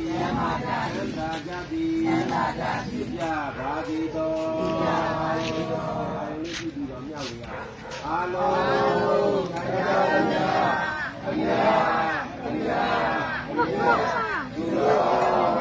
ကြပြီမာကြပြီသံသာကြပြီသံသာကြပြီပြပါသည်တော်ပြပါသည်တော်လေးကြည့်ပြီးတော့မြောက်ရအာလုံးရာဇာယီများအမြတ်အမြတ်ကဲကလေးရောမေရော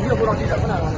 你也不知道你怎么来了。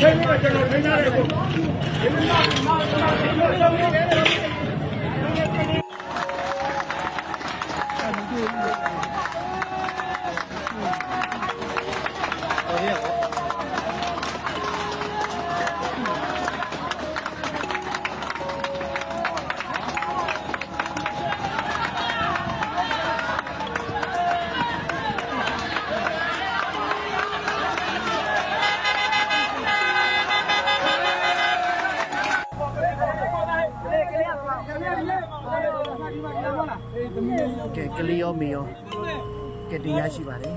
ထိန်းလို့ကျွန်တော်ထိန်းရတယ်ကိုဒီမှာမှာကျွန်တော်ထိန်းလို့ ကဲကလေးရောမေရောကဲတရားရှိပါတယ်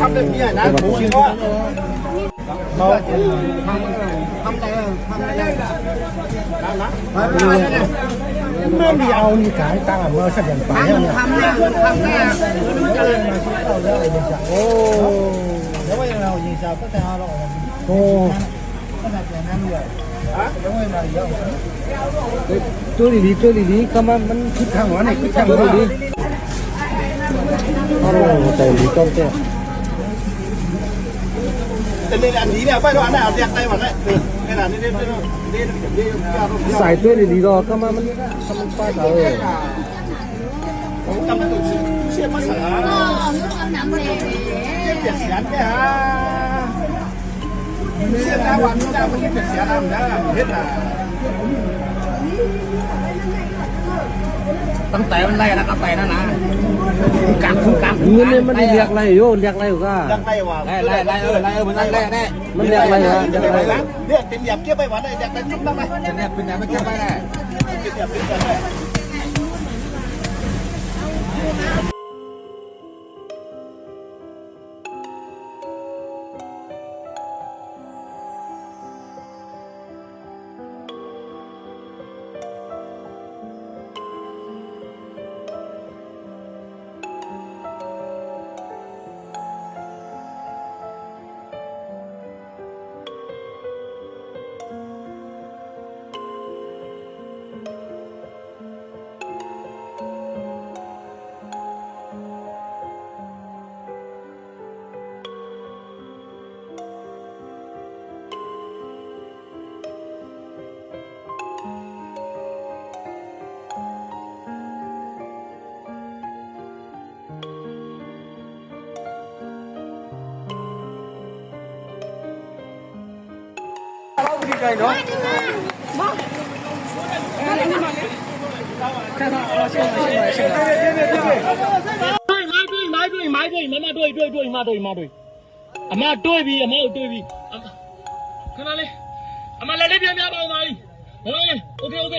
ทำเป็นเมียนะผมคิดว่าทำทำอะไรทำอะไรนะนะ Má đi ao đi cái tăng ở mơ sạch đèn phải nha nhỉ? Thăm nha, thăm nha. Ô. Nếu mà nào gì sao có thể họ Ô. Tôi đi đi, tôi đi đi, cảm ơn mình thích hàng này, thích hàng hóa này đi. Alo, tại vì con kia giải ừ. thuê thì lý do các mà mình các mình phải thở Hãy subscribe cho kênh Ghiền Mì Gõ Để không bỏ lỡ những video hấp dẫn ตั้งแต่มันไล่นะตั้งแต่นั่นนะกลางกลางเงินเนี่ยมันได้เรียกอะไรโยเรียกอะไรก็ ยังได้ว่าไล่ไล่ไล่เออไล่เออมันไล่ไล่แน่มันเรียกอะไรฮะเรียกอะไรเนี่ยเต็มหยับเกี่ยวไปวันได้อยากได้จุ๊บได้ไหมจะเนี่ยเป็นไงไม่เก็บไปแน่เต็มหยับเกี่ยวไปได้ ကြိုင်နော်မောအဲ့ဒါမှလည်းခါတော့ရှင်းရှင်းရှင်းပြပြပြပြမိုင်းတွေ့မိုင်းတွေ့မိုင်းတွေ့မမတွေ့တွေ့တွေ့မတွေ့မတွေ့အမတွေ့ပြီအမတို့တွေ့ပြီခဏလေးအမလည်းလေးပြန်ပြပါဦးမလေးဟုတ်လားโอเคโอเค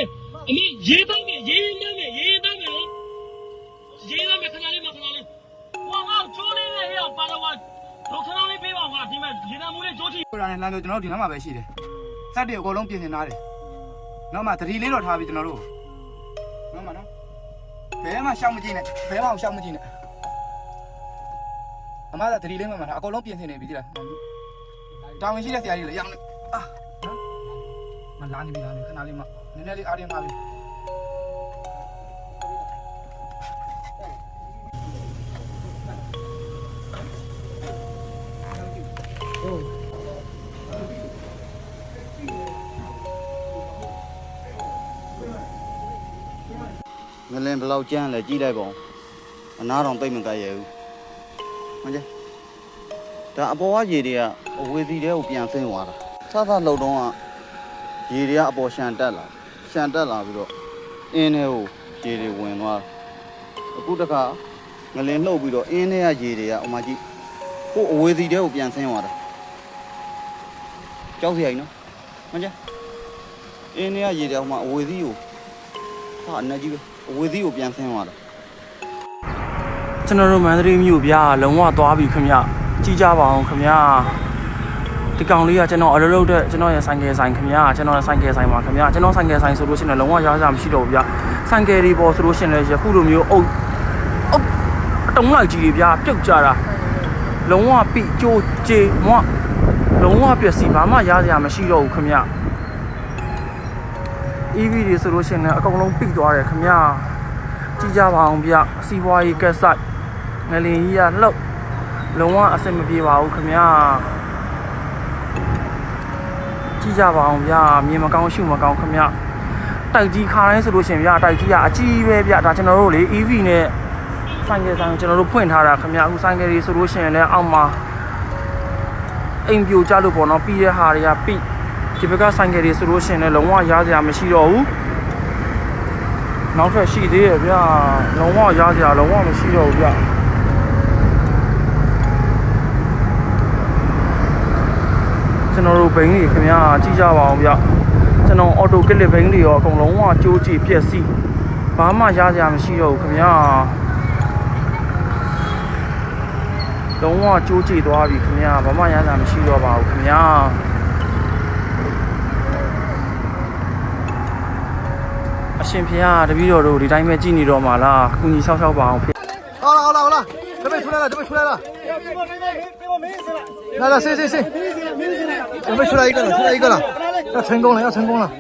အမရေးတော့မယ်ရေးတော့မယ်ရေးတော့မယ်ရေးတော့မယ်ခဏလေးမခဏလေးဟောဟောချိုးလေးနဲ့ဟေ့ပါတော့တော့ခဏလေးပေးပါဦးကဒီမှာရေနံမှုလေးချိုးချီဆိုတာနဲ့လမ်းလို့ကျွန်တော်ဒီလမ်းမှာပဲရှိတယ် စက်တွေအကုန်လုံးပြင်ဆင်ထားတယ်နောက်မှသတိလေးတော့ထားပြီးကျွန်တော်တို့နောက်မှနော်ဘယ်မှရှောက်မကြည့်နဲ့ဘယ်မှရှောက်မကြည့်နဲ့အမကသတိလေးမှမှထားအကုန်လုံးပြင်ဆင်နေပြီဒီလားတောင်းဝင်ရှိတဲ့ဆရာကြီးလည်းရောင်းနေအာနော်မလာနေပြီလားခဏလေးမှနည်းနည်းလေးအားရင်းထားပြီ ငလင်ဘယ်လောက်ကျန်းလဲကြီးလိုက်ပါဦးအနားတော်သိမ့်မကရဘူးမင်းဒါအပေါ်ကရေတွေကအဝေစီတွေကိုပြန်ဆင်းသွားတာသသလှုပ်တော့ကရေတွေကအပေါ်ရှန်တက်လာရှန်တက်လာပြီးတော့အင်းထဲကိုရေတွေဝင်သွားတာအခုတခါငလင်လှုပ်ပြီးတော့အင်းထဲကရေတွေကအမကြီးကိုအဝေစီတွေကိုပြန်ဆင်းသွားတာကြောက်စရာကြီးနော်မင်းအင်းထဲကရေတွေကဟိုမှာအဝေစီကိုဟာအနက်ကြီးပဲ အဝေစီကိုပြန်ဆင်းသွားတာကျွန်တော်တို့မန္တလေးမြို့ဗျာလုံးဝသွားပြီခင်ဗျကြည့်ကြပါအောင်ခင်ဗျဒီကောင်လေးကကျွန်တော်အလုပ်လုပ်တဲ့ကျွန်တော်ရဲ့ဆိုင်ကယ်ဆိုင်ခင်ဗျကျွန်တော်ရဲ့ဆိုင်ကယ်ဆိုင်ပါခင်ဗျကျွန်တော်ဆိုင်ကယ်ဆိုင်ဆိုလို့ရှိရင်လုံးဝရားစားမရှိတော့ဘူးဗျဆိုင်ကယ်တွေပေါ်ဆိုလို့ရှိရင်လည်းယခုလိုမျိုးအုပ်အုပ်အတုံးလိုက်ကြီးတွေဗျပြုတ်ကြတာလုံးဝပိကြိုးကြေမွလုံးဝပျက်စီးဘာမှရားစရာမရှိတော့ဘူးခင်ဗျ EV တွေဆိုလို့ရှိရင်လည်းအကုန်လုံးပိသွားတယ်ခင်ဗျကြည့်ကြပါအောင်ဗျစီးပွားရေးကက်ဆိုင်ငလင်ကြီးကလှုပ်လုံးဝအဆင်မပြေပါဘူးခင်ဗျာကြည့်ကြပါအောင်ဗျမြင်မကောင်းရှုမကောင်းခင်ဗျတိုက်ကြီးခါတိုင်းဆိုလို့ရှိရင်ဗျတိုက်ကြီးကအကြီးပဲဗျဒါကျွန်တော်တို့လေ EV နဲ့ဆိုင်ကယ်ဆိုင်ကိုကျွန်တော်တို့ဖွင့်ထားတာခင်ဗျအခုဆိုင်ကယ်တွေဆိုလို့ရှိရင်လည်းအောက်မှာအိမ်ပြိုကြလို့ပေါ့နော်ပြီးတဲ့ဟာတွေကပြီး ဒီဘက်ကဆိုင်ကယ်တွေဆိုလို့ရှိရင်လည်းလုံးဝရားစရာမရှိတော့ဘူးနောက်ထပ်ရှိသေးရဲ့ဗျလုံးဝရားစရာလုံးဝမရှိတော့ဘူးဗျကျွန်တော်တို့ဘိန်းတွေခင်ဗျာကြည့်ကြပါအောင်ဗျကျွန်တော်အော်တိုကလစ်ဘိန်းတွေရောအကုန်လုံးဝကြိုးကြည့်ပြက်စီးဘာမှရကြမရှိတော့ဘူးခင်ဗျာလုံးဝကြိုးကြည့်သွားပြီခင်ဗျာဘာမှရကြမရှိတော့ပါဘူးခင်ဗျာ ရှင်ဖေဟာတပည့်တော်တို့ဒီတိုင်းပဲကြည်နေတော့မှာလားကုညီဆောက်ရှောက်ပါအောင်ဖေ 好了好了好了，准备出来了，准备出来了。来了，谁谁谁？准备出来一个了，出来一个了，要成功了，要成功了。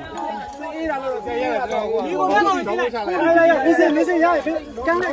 အေးလာလို့ဆယ်ရက်တော့ဒီကိုလည်းတော့ဒီလိုက်ရရနေစနေစရကန်နဲ့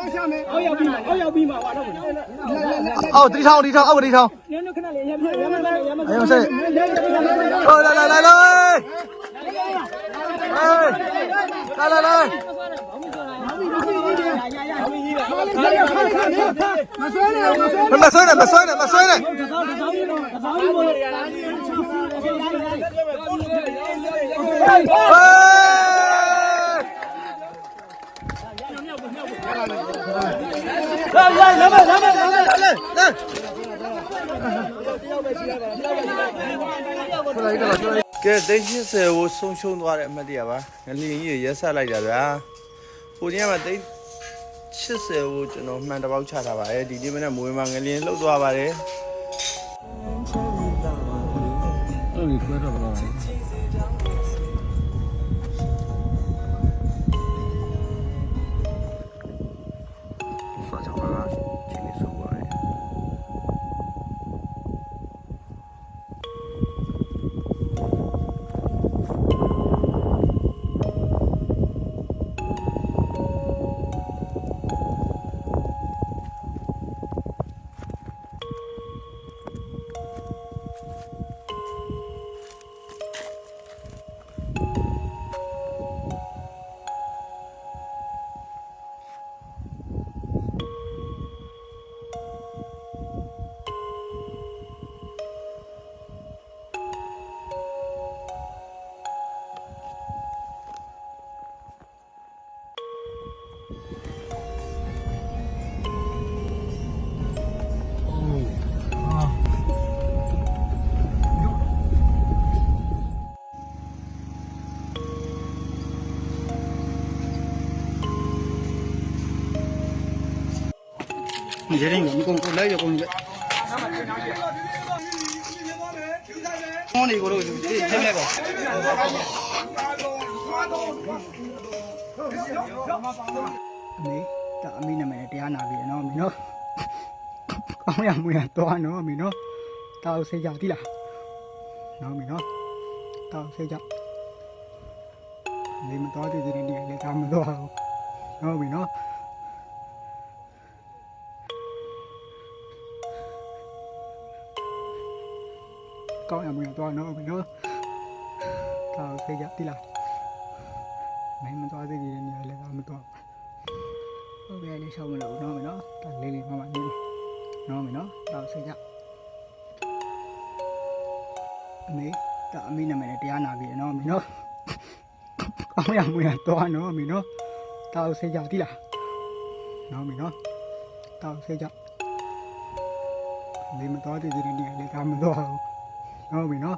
တတိထောင်းတတိထောင်း ခေါင်းရည်ခေါင်းရည်အာခေါင်းရည်ခေါင်းရှာနေတယ်ကြောကြောကြော ကြောကြောကြောကြောကြော ကြောရှာမယ်အောက်ရောက်ပြီးမှာအောက်ရောက်ပြီးမှာဟာတော့ အော်တတိထောင်းတတိထောင်းအောက်တတိထောင်း နင်းခဏလေးရမရမရမရမ အယောဆက်ဟိုလာလာလာလာဟေးလာလာလာ မဆွဲနဲ့မဆွဲ မဆွဲနဲ့မဆွဲနဲ့ မဆွဲနဲ့ဟေးကဲသိန်း80ကိုဆုံးရှုံးသွားတဲ့အမှတ်တရပါငလျင်ကြီးရက်ဆက်လိုက်တာဗျာဟိုနေ့ကမှသိန်း80ကိုကျွန်တော်မှန်တစ်ပေါက်ချထားပါတယ်ဒီနေ့မနေ့မိုးဝင်မှာငလျင်လှုပ်သွားပါတယ်အဲ့ဒီခွဲတော့ dễ ngắm con con lấy cho con vậy. Con này có đồ gì? Thêm này có đấy cả mình là mẹ tia nào vậy nó mình nó. Không làm mình to nữa mình nó. Tao sẽ giàu tí là nó mình nó. Tao sẽ giàu đi mà to thì đi đi đi tao mà to nó mình nó. ကြလေမတော်တဲ့ဒီနေ့လည်းကာမတော့နော်အမေနော်ကောင်းရမွေးရတော့နော်အမေနော်တောက်ဆေးကြတိလားမင်းမတော်တဲ့ဒီနေ့လည်းကာမတော့ဟုတ်ကဲ့လေးရှောင်းမလို့နော်မနော်ဒါလေးလေးမမနေနော်မနော်တော့စိတ်ကြအမေဒါအမေနာမည်နဲ့တရားနာပြီနော်မနော်ကောင်းရမွေးရတော့နော်မနော်တော့စိတ်ကြတိလားနော်မနော်တော့စိတ်ကြလေမတော်တဲ့ဒီနေ့လည်းကာမတော့နော် Thôi mày nó.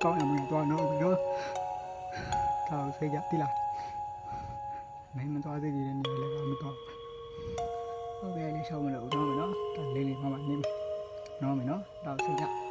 Con làm mình toa nó mày nó. Tao sẽ dập tí lại Mày mình toa cái gì nên nhiều là mình toa Ok đi sau mình đủ nó mày nó? Tao lên đi mà bạn đi Nó mày nó, Tao xây dựng.